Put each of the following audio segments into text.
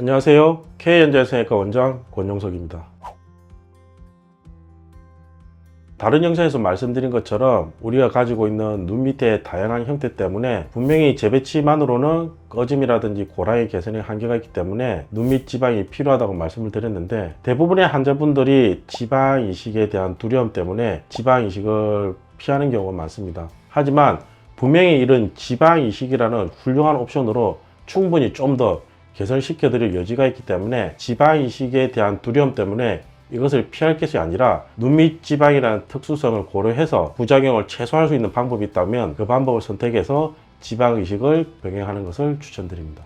안녕하세요. K현대생외과 원장 권용석입니다. 다른 영상에서 말씀드린 것처럼 우리가 가지고 있는 눈 밑의 다양한 형태 때문에 분명히 재배치만으로는 꺼짐이라든지 고랑의 개선에 한계가 있기 때문에 눈 밑 지방이 필요하다고 말씀을 드렸는데 대부분의 환자분들이 지방 이식에 대한 두려움 때문에 지방 이식을 피하는 경우가 많습니다. 하지만 분명히 이런 지방 이식이라는 훌륭한 옵션으로 충분히 좀더 개선시켜 드릴 여지가 있기 때문에 지방 이식에 대한 두려움 때문에 이것을 피할 것이 아니라 눈밑 지방이라는 특수성을 고려해서 부작용을 최소화할 수 있는 방법이 있다면 그 방법을 선택해서 지방 이식을 병행하는 것을 추천드립니다.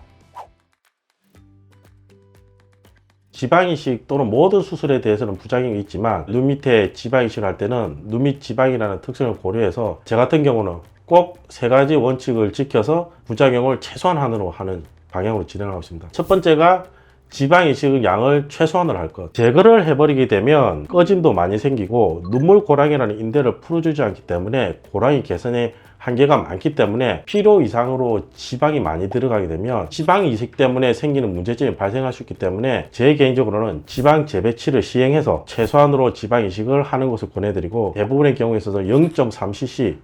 지방 이식 또는 모든 수술에 대해서는 부작용이 있지만 눈 밑에 지방 이식을 할 때는 눈 밑 지방이라는 특성을 고려해서 제 같은 경우는 꼭 세 가지 원칙을 지켜서 부작용을 최소한으로 하는 방향으로 진행하고 있습니다. 첫 번째가 지방 이식 양을 최소한으로 할 것. 제거를 해버리게 되면 꺼짐도 많이 생기고 눈물 고랑이라는 인대를 풀어주지 않기 때문에 고랑이 개선에 한계가 많기 때문에 필요 이상으로 지방이 많이 들어가게 되면 지방 이식 때문에 생기는 문제점이 발생할 수 있기 때문에 제 개인적으로는 지방 재배치를 시행해서 최소한으로 지방 이식을 하는 것을 권해드리고 대부분의 경우에 있어서 0.3cc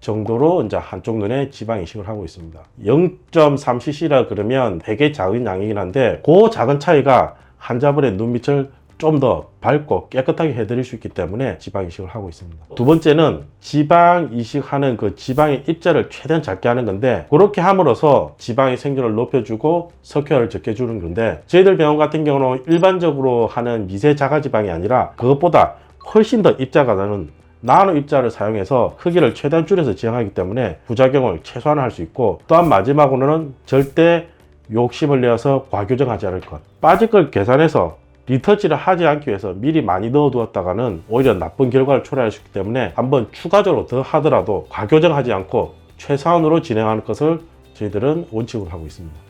정도로 이제 한쪽 눈에 지방 이식을 하고 있습니다. 0.3cc라 그러면 되게 작은 양이긴 한데 그 작은 차이가 환자분의 눈 밑을 좀 더 밝고 깨끗하게 해드릴 수 있기 때문에 지방 이식을 하고 있습니다. 두 번째는 지방 이식하는 그 지방의 입자를 최대한 작게 하는 건데 그렇게 함으로써 지방의 생존을 높여주고 석회화를 적게 주는 건데 저희들 병원 같은 경우는 일반적으로 하는 미세 자가 지방이 아니라 그것보다 훨씬 더 입자가 나는 나노 입자를 사용해서 크기를 최대한 줄여서 지향하기 때문에 부작용을 최소화할 수 있고 또한 마지막으로는 절대 욕심을 내어서 과교정하지 않을 것 빠질 걸 계산해서 리터치를 하지 않기 위해서 미리 많이 넣어두었다가는 오히려 나쁜 결과를 초래할 수 있기 때문에 한번 추가적으로 더 하더라도 과교정하지 않고 최소한으로 진행하는 것을 저희들은 원칙으로 하고 있습니다.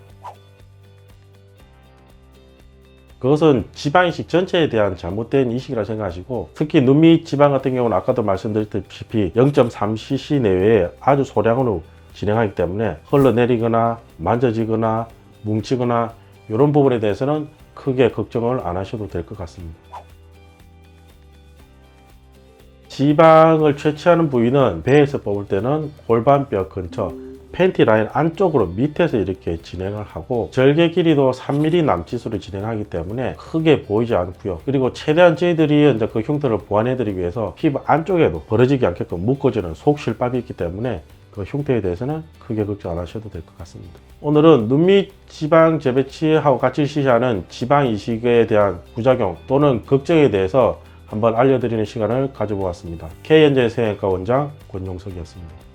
그것은 지방이식 전체에 대한 잘못된 이식이라 생각하시고 특히 눈밑 지방 같은 경우는 아까도 말씀드렸다시피 0.3cc 내외에 아주 소량으로 진행하기 때문에 흘러내리거나 만져지거나 뭉치거나 이런 부분에 대해서는 크게 걱정을 안 하셔도 될 것 같습니다. 지방을 채취하는 부위는 배에서 뽑을 때는 골반뼈 근처 팬티 라인 안쪽으로 밑에서 이렇게 진행을 하고 절개 길이도 3mm 남짓으로 진행하기 때문에 크게 보이지 않고요. 그리고 최대한 저희들이 이제 그 흉터를 보완해 드리기 위해서 피부 안쪽에도 벌어지지 않게끔 묶어주는 속실밥이 있기 때문에 그 흉터에 대해서는 크게 걱정 안 하셔도 될 것 같습니다. 오늘은 눈 밑 지방 재배치하고 같이 시시하는 지방 이식에 대한 부작용 또는 걱정에 대해서 한번 알려드리는 시간을 가져보았습니다. K현재 생외과 원장 권용석이었습니다.